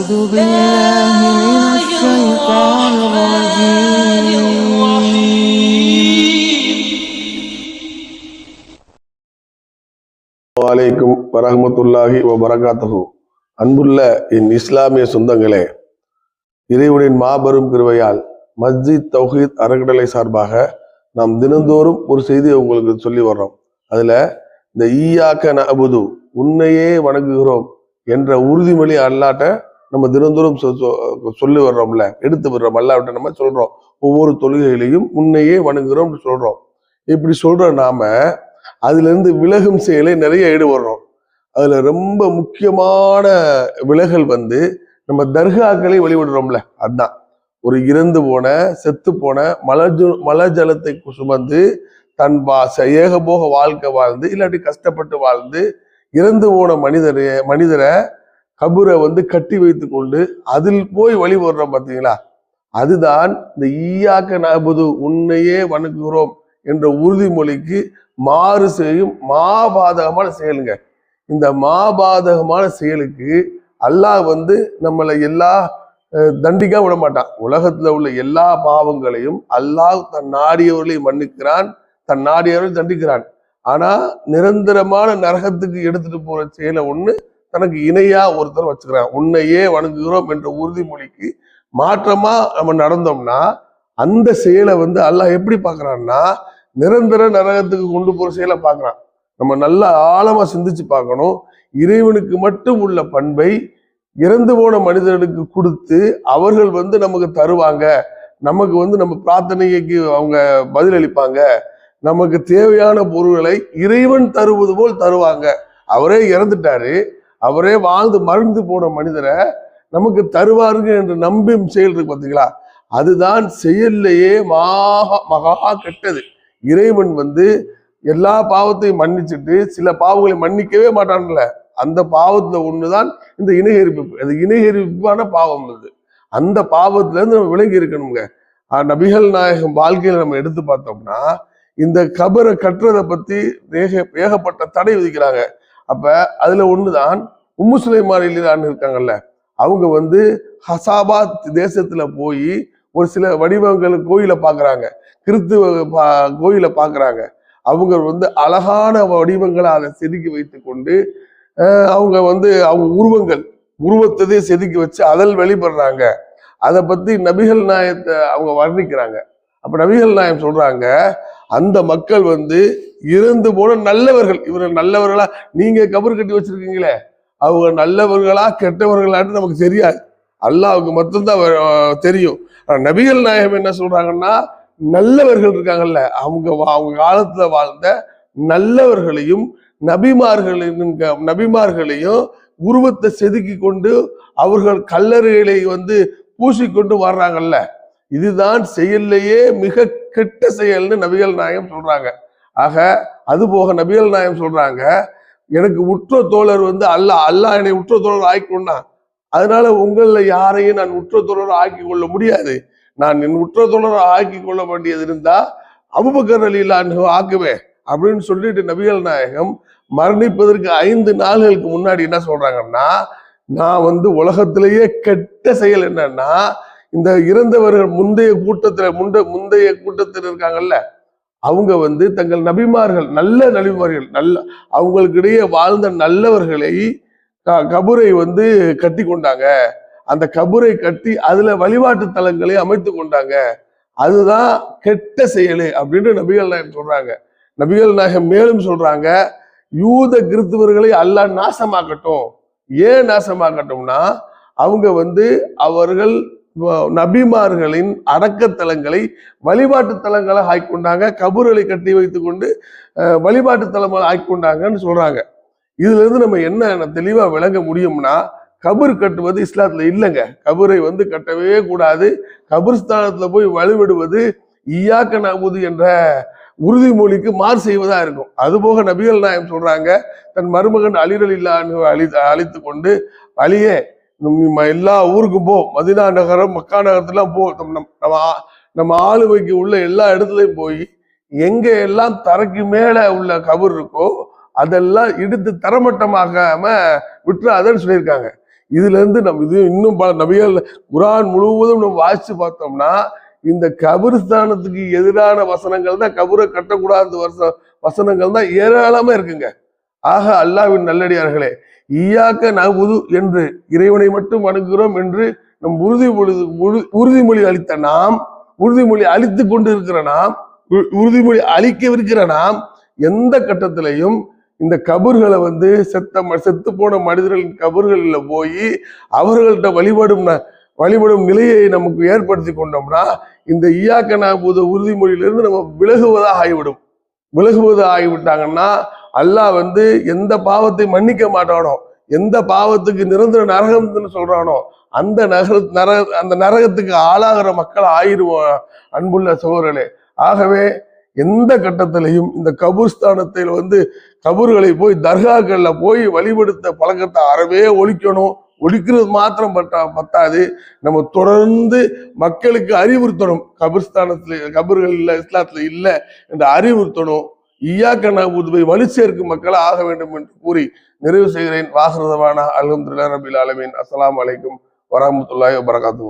أعوذ بالله من الشيطان الرجيم வலைக்கும் வரஹமத்துல்லாஹி வபரகாத்தஹு அன்புள்ள என் இஸ்லாமிய சொந்தங்களே இறைவனின் மாபெரும் கிருபையால் மஸ்ஜித் தௌஹீத் அறக்கட்டளை சார்பாக நாம் தினந்தோறும் ஒரு செய்தியை உங்களுக்கு சொல்லி வர்றோம் அதுல இந்த ஈயாக்க நபுது உன்னையே வணங்குகிறோம் என்ற உறுதிமொழி அல்லாட்ட நம்ம தினந்தோறும் சொ- சொ- சொல்லி வர்றோம்ல எடுத்து விடுறோம் அல்லாவிட்ட நம்ம சொல்றோம். ஒவ்வொரு தொழுகைகளையும் முன்னையே வணங்குகிறோம் சொல்றோம். இப்படி சொல்ற நாம அதுல இருந்து விலகும் செயலை நிறைய ஈடுபடுறோம். அதுல ரொம்ப முக்கியமான விலகல் வந்து நம்ம தர்காக்களை வழிபடுறோம்ல அதுதான் ஒரு இறந்து போன செத்து போன மலஜு மலஜலத்தை சுமந்து தன் வா ஏகபோக வாழ்க்கை வாழ்ந்து இல்லாட்டி கஷ்டப்பட்டு வாழ்ந்து இறந்து போன மனிதரை மனிதரை கபரை வந்து கட்டி வைத்து கொண்டு அதில் போய் வழிபடுறோம் பார்த்தீங்களா? அதுதான் இந்த ஈயாக்க நபுது உன்னையே வணங்குகிறோம் என்ற உறுதிமொழிக்கு மாறு செய்யும் மாபாதகமான செயலுங்க. இந்த மாபாதகமான செயலுக்கு அல்லாஹ் வந்து நம்மளை எல்லா அஹ், தண்டிக்க விட மாட்டான். உலகத்துல உள்ள எல்லா பாவங்களையும் அல்லாஹ் தன் நாடியவர்களை மன்னிக்கிறான் தன் நாடியவர்களை தண்டிக்கிறான். ஆனா நிரந்தரமான நரகத்துக்கு எடுத்துட்டு போற செயலை ஒண்ணு தனக்கு இணையா ஒருத்தர் வச்சுக்கிறான். உன்னையே வணங்குகிறோம் என்ற உறுதிமொழிக்கு மாற்றமா நம்ம நடந்தோம்னா அந்த செயலை வந்து அல்லாஹ் எப்படி பார்க்கறான்னா நிரந்தர நரகத்துக்கு கொண்டு போற செயலை பார்க்கறான். நம்ம நல்லா ஆழமா சிந்திச்சு பார்க்கணும். இறைவனுக்கு மட்டும் உள்ள பண்பை இறந்து போன மனிதர்களுக்கு கொடுத்து அவர்கள் வந்து நமக்கு தருவாங்க. நமக்கு வந்து நம்ம பிரார்த்தனைக்கு அவங்க பதிலளிப்பாங்க நமக்கு தேவையான பொருள்களை இறைவன் தருவது போல் தருவாங்க. அவரே இறந்துட்டாரு. அவரே வாழ்ந்து மறைந்து போன மனிதரை நமக்கு தருவாருங்க என்று நம்பும் செயல் இருக்கு பார்த்தீங்களா அதுதான் செயல்லையே மகா மகா கெட்டது. இறைவன் வந்து எல்லா பாவத்தையும் மன்னிச்சுட்டு சில பாவங்களை மன்னிக்கவே மாட்டான்ல. அந்த பாவத்துல ஒண்ணுதான் இந்த இணையெரிப்பு அது இணையெரிப்பான பாவம் அது. அந்த பாவத்துல இருந்து நம்ம விலகி இருக்கணுங்க. நபிகள் நாயகம் வாழ்க்கையில நம்ம எடுத்து பார்த்தோம்னா இந்த கபரை கட்டுறதை பத்தி ஏக ஏகப்பட்ட தடை விதிக்கிறாங்க. அப்போ அதில் ஒன்று தான் உம்மு சுலைமான் இருக்காங்கல்ல அவங்க வந்து ஹசாபாத் தேசத்தில் போய் ஒரு சில வடிவங்கள் கோயிலை பார்க்குறாங்க கிறித்துவ பா- கோயிலை பார்க்குறாங்க. அவங்க வந்து அழகான வடிவங்களை அதை செதுக்கி வைத்து கொண்டு அவங்க வந்து அவங்க உருவங்கள் உருவத்ததே செதுக்கி வச்சு அதில் வெளிப்படுறாங்க. அதை பற்றி நபிகள் நாயத்தை அவங்க வர்ணிக்கிறாங்க. அப்போ நபிகள் நாயம் சொல்கிறாங்க அந்த மக்கள் வந்து இறந்து போன நல்லவர்கள். இவர்கள் நல்லவர்களா நீங்க கபர் கட்டி வச்சிருக்கீங்களே. அவங்க நல்லவர்களா கெட்டவர்களான்னு நமக்கு தெரியாது. அல்லாஹ்வுக்கு மட்டும்தான் தெரியும். நபிகள் நாயகம் என்ன சொல்றாங்கன்னா நல்லவர்கள் இருக்காங்கல்ல அவங்க வா- அவங்க காலத்துல வாழ்ந்த நல்லவர்களையும் நபிமார்களின் நபிமார்களையும் உருவத்தை செதுக்கி கொண்டு அவர்கள் கல்லறைகளை வந்து பூசிக்கொண்டு வர்றாங்கல்ல. இதுதான் செயல்லையே மிக கெட்ட செயல்னு நபிகள் நாயகம் சொல்றாங்க. ஆக அது போக நபிகள் நாயகம் சொல்றாங்க எனக்கு உற்ற தோழர் வந்து அல்லாஹ் அல்லாஹ் என்னை உற்ற தோழர் ஆக்கிக்கொண்டா அதனால உங்களில் யாரையும் நான் உற்ற தோழர் ஆக்கி கொள்ள முடியாது. நான் என் உற்ற தோழர் ஆக்கி கொள்ள வேண்டியது இருந்தா அபுபக்கர் அலிலான் ஆக்குவேன் அப்படின்னு சொல்லிட்டு நபிகள் நாயகம் மரணிப்பதற்கு ஐந்து நாள்களுக்கு முன்னாடி என்ன சொல்றாங்கன்னா நான் வந்து உலகத்திலேயே கெட்ட செயல் என்னன்னா இந்த இறந்தவர்கள் முந்தைய கூட்டத்தில் முந்த முந்தைய கூட்டத்தில் இருக்காங்கல்ல அவங்க வந்து தங்கள் நபிமார்கள் நல்ல நபிமார்கள் நல்ல அவங்களுக்கிடையே வாழ்ந்த நல்லவர்களை க- வந்து கட்டி கொண்டாங்க. அந்த கபுரை கட்டி அதுல வழிபாட்டு தலங்களை அமைத்து கொண்டாங்க. அதுதான் கெட்ட செயலு அப்படின்னு நபிகள் நாயகம் சொல்றாங்க. நபிகள் நாயகம் மேலும் சொல்றாங்க யூத கிறிஸ்துவர்களை அல்லாஹ் நாசமாக்கட்டும். ஏன் நாசமாக்கட்டும்னா அவங்க வந்து அவர்கள் நபிமார்களின் அடக்கத்தலங்களை வழிபாட்டு தலங்களை ஆய்க்கொண்டாங்க கபூர்களை கட்டி வைத்துக்கொண்டு வழிபாட்டு தலங்களை ஆய்க்கொண்டாங்கன்னு சொல்றாங்க. இதுல இருந்து நம்ம என்ன தெளிவா விளங்க முடியும்னா கபர் கட்டுவது இஸ்லாத்துல இல்லைங்க. கபரை வந்து கட்டவே கூடாது. கபர்ஸ்தானத்துல போய் வழிபடுவது ஈயாக்க நபுது என்ற உறுதிமொழிக்கு மாறு செய்வதா இருக்கும். அதுபோக நபிகள் நாயம் சொல்றாங்க தன் மருமகன் அலிரல் இல்லான்னு அழி அழித்து கொண்டு அழியே எல்லா ஊருக்கும் போ. மதினா நகரம் மக்கா நகரத்துலாம் போ. நம்ம நம்ம- நம்ம ஆ- நம்ம ஆளுமைக்கு உள்ள எல்லா இடத்துலையும் போய் எங்க எல்லாம் தரைக்கு மேல உள்ள கபர் இருக்கோ அதெல்லாம் இடித்து தரமட்டமாக்காம விட்டுறாதன்னு சொல்லியிருக்காங்க. இதுல இருந்து நம்ம இது இன்னும் பல நபிகள் குரான் முழுவதும் நம்ம வாசிச்சு பார்த்தோம்னா இந்த கபிரிஸ்தானத்துக்கு எதிரான வசனங்கள் தான் கபரை கட்டக்கூடாத வச வசனங்கள் தான் ஏராளமா இருக்குங்க. ஆக அல்லாவின் நல்லடியார்களே ஈயாக்க நகுது என்று இறைவனை மட்டும் அணுகிறோம் என்று நம் உறுதிமொழி உறுதிமொழி அளித்த நாம் உறுதிமொழி அளித்து கொண்டு இருக்கிற நாம் உ- உறுதிமொழி அளிக்கவிருக்கிற நாம் எந்த கட்டத்திலையும் இந்த கபர்களை வந்து செத்த ம- செத்து போன மனிதர்களின் கபர்களில் போய் அவர்கள்ட்ட வழிபடும் ந- வழிபடும் நிலையை நமக்கு ஏற்படுத்தி கொண்டோம்னா இந்த ஈயாக்க நாபூத உறுதிமொழியிலிருந்து நம்ம விலகுவதாக ஆகிவிடும். விலகுவது ஆகிவிட்டாங்கன்னா அல்லாஹ் வந்து எந்த பாவத்தை மன்னிக்க மாட்டானோ எந்த பாவத்துக்கு நிரந்தர நரகம்னு சொல்றானோ அந்த நகர நர அந்த நரகத்துக்கு ஆளாகிற மக்கள் ஆயிடுவோம் அன்புள்ள சகோதரர்களே. ஆகவே எந்த கட்டத்திலையும் இந்த கபூர்ஸ்தானத்தில் வந்து கபூர்களை போய் தர்காக்களில் போய் வழிபடுத்த பழக்கத்தை அறவே ஒழிக்கணும். ஒழிக்கிறது மாத்திரம் பட்டா பத்தாது. நம்ம தொடர்ந்து மக்களுக்கு அறிவுறுத்தணும். கபிர்ஸ்தானத்தில் கபர்கள் இல்லை இஸ்லாத்தில் இல்லை என்று அறிவுறுத்தணும். ஈயாக்க நபூதுவை வலு சேர்க்கும் மக்கள் ஆக வேண்டும் என்று கூறி நிறைவு செய்கிறேன். வாசரதமான அல்ஹம்துலில்லாஹி ரபில் ஆலமீன். அஸ்லாம் வலைக்கும் வரமத்துல்லாய் வரகாத்து